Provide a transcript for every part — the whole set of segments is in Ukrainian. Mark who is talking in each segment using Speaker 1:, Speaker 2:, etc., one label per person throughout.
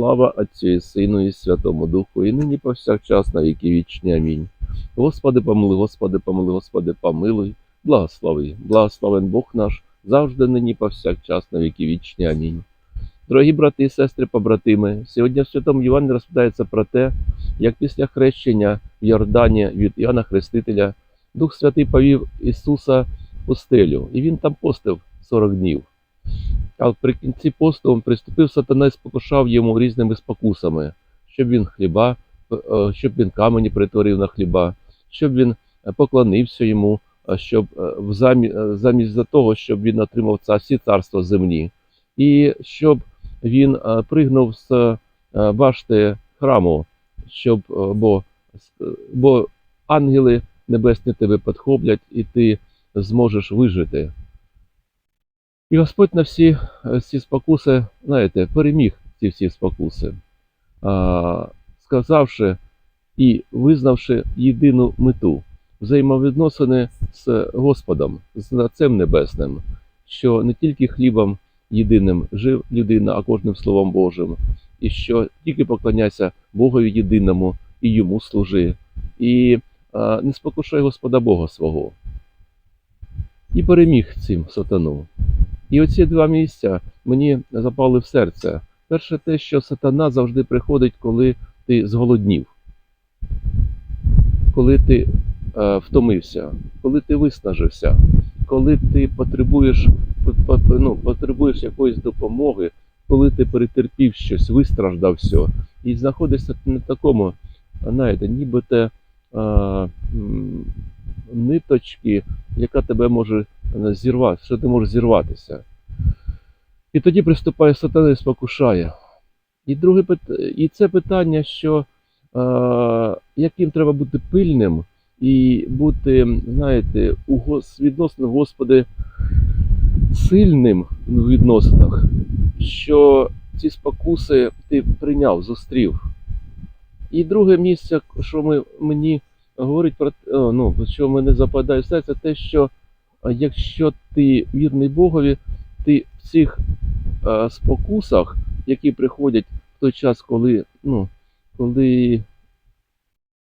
Speaker 1: Слава Отцю і Сину і Святому Духу, і нині повсякчас на віки вічні. Амінь. Господи, помилуй, Господи, помилуй, Господи, помилуй, благослови, благословен Бог наш, завжди нині повсякчас на віки вічні. Амінь. Дорогі брати і сестри, побратими, сьогодні в Святому Євангелії розповідається про те, як після хрещення в Йордані від Іоанна Хрестителя Дух Святий повів Ісуса в пустелю, і він там постив 40 днів. А при кінці посту приступив сатана і спокушав йому різними спокусами, щоб він хліба, е, е, щоб він камені перетворив на хліба, щоб він е, поклонився йому, щоб замість за того, щоб він отримав всі царства земні, і щоб він пригнув з башти храму, щоб бо, бо ангели небесні тебе підхоплять, і ти зможеш вижити. І Господь на всі е, ці спокуси, знаєте, переміг ці всі спокуси, а, сказавши і визнавши єдину мету взаємовідносини з Господом, з Отцем Небесним, що не тільки хлібом єдиним жив людина, а кожним Словом Божим, і що тільки поклоняйся Богові єдиному і йому служи, і а, не спокушай Господа Бога свого. І переміг цим сатану. І оці два місця мені запали в серце. Перше, те, що сатана завжди приходить, коли ти зголоднів, коли ти е, втомився, коли ти виснажився, коли ти потребуєш, по- по- ну, потребуєш якоїсь допомоги, коли ти перетерпів щось, вистраждав все, і знаходишся на такому, знаєте, ніби те е, ниточки, яка тебе може е, зірвати, що ти можеш зірватися. І тоді приступає сатана і спокушає. І друге і це питання, що е, яким треба бути пильним і бути, знаєте, у гос- відносно Господи сильним в відносинах, що ці спокуси ти прийняв, зустрів. І друге місце, що ми, мені говорить про о, ну, що мене западає в серце, те, що якщо ти вірний Богові, ти в цих е, спокусах, які приходять в той час, коли, ну, коли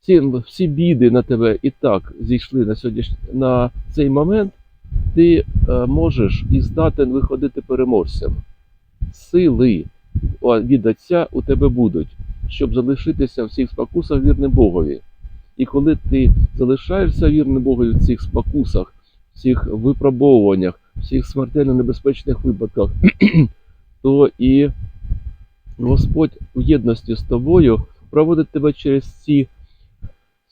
Speaker 1: всі, всі біди на тебе і так зійшли на сьогоднішній на цей момент, ти е, можеш і здатен виходити переможцем. Сили від Отця у тебе будуть, щоб залишитися в цих спокусах вірним Богові. І коли ти залишаєшся вірним Богові в цих спокусах, в цих випробовуваннях, в цих смертельно небезпечних випадках, то і Господь в єдності з тобою проводить тебе через ці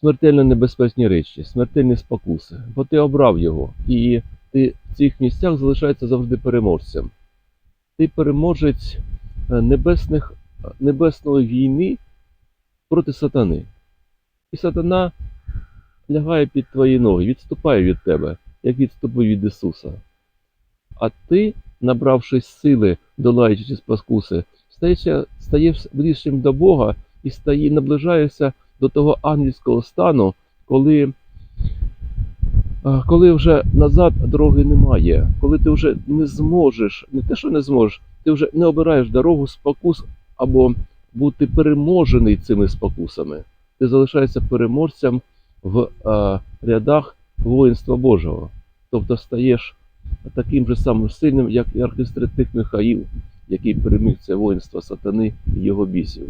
Speaker 1: смертельно небезпечні речі, смертельні спокуси, бо ти обрав його, і ти в цих місцях залишаєшся завжди переможцем. Ти переможець е, небесних, небесної війни проти сатани. І сатана лягає під твої ноги, відступає від тебе, як відступив від Ісуса. А ти, набравшись сили, долаючи ці спокуси, стаєшся, стаєш ближчим до Бога і стає, наближаєшся до того ангельського стану, коли, коли вже назад дороги немає, коли ти вже не зможеш, не те, що не зможеш, ти вже не обираєш дорогу спокус або бути переможений цими спокусами. Ти залишаєшся переможцем в а, рядах воїнства Божого. Тобто стаєш таким же самим сильним, як і архістратик Михаїл, який переміг це воїнство сатани і його бісів.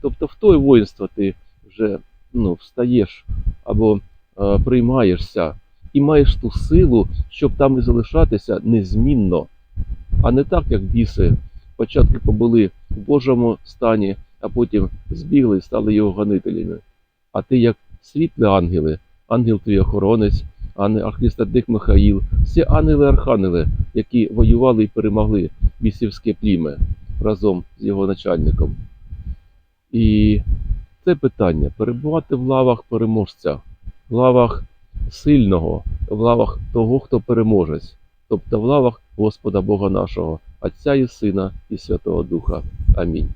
Speaker 1: Тобто в той воїнство ти вже ну, встаєш або е, приймаєшся і маєш ту силу, щоб там і залишатися незмінно, а не так, як біси спочатку побули в Божому стані, а потім збігли і стали його гонителями. А ти, як світлі ангели, ангел твій охоронець, ангел архістратик Михаїл, всі ангели-архангели, які воювали і перемогли бісівське пліме разом з його начальником. І це питання перебувати в лавах переможця, в лавах сильного, в лавах того, хто переможець, тобто в лавах Господа Бога нашого, Отця і Сина і Святого Духа. Амінь.